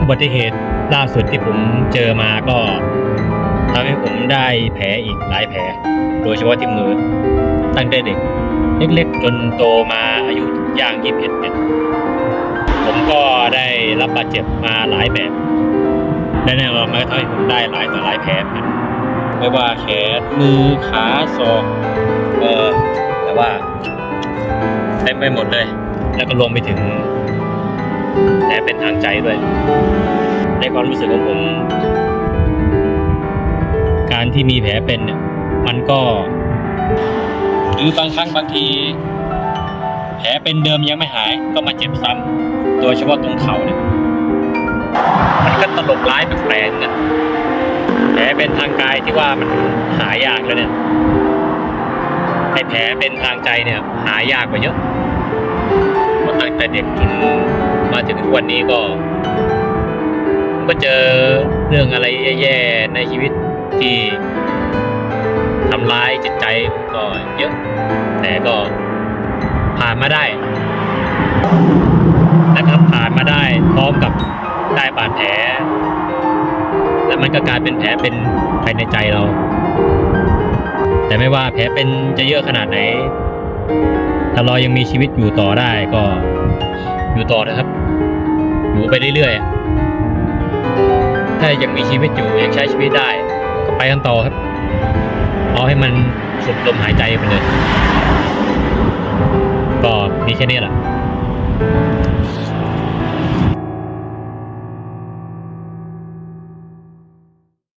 อุบัติเหตุล่าสุดที่ผมเจอมาก็ทำให้ผมได้แผลอีกหลายแผล โดยเฉพาะที่มือ ตั้งแต่เด็ก เล็กๆ จนโตมาอายุย่างยี่สิบเอ็ดเนี่ยผมก็ได้รับบาดเจ็บมาหลายแบบและแน่นอนมันก็ทำให้ผมได้หลายต่อหลายแผลไม่ว่าแขนมือขาศอกเออแต่ว่าเต็มไปหมดเลย แล้วก็รวมไปถึง แผลเป็นทางใจด้วย ในความรู้สึกของผม การที่มีแผลเป็นเนี่ยมันก็หรือบางครั้งบางที แผลเป็นเดิมยังไม่หายก็มาเจ็บซ้ำโดยเฉพาะตรงเข่าเนี่ยมันก็ตลกร้ายแปลกๆนะแผลเป็นทางกายที่ว่ามันหายากแล้วเนี่ยไอ้แผลเป็นทางใจเนี่ย หายากกว่าเยอะเพราะตั้งแต่เด็กจน มาถึงทุกวันนี้ก็ผมก็เจอเรื่องอะไรแย่ๆในชีวิตที่ทำร้ายจิตใจก็เยอะ แต่ก็ผ่านมาได้นะครับผ่านมาได้พร้อมกับได้บาดแผลแล้วมันก็กลายเป็นแผลเป็นภายในใจเรา แต่ไม่ว่าแผลเป็นจะเยอะขนาดไหน ถ้าเรายังมีชีวิตอยู่ต่อได้ก็ อยู่ต่อนะครับ อยู่ไปเรื่อยๆถ้ายังมีชีวิตอยู่ยังใช้ชีวิตได้ ก็ไปกันต่อครับ เอาให้มันสุดลมหายใจไปเลย ก็มีแค่นี้แหละ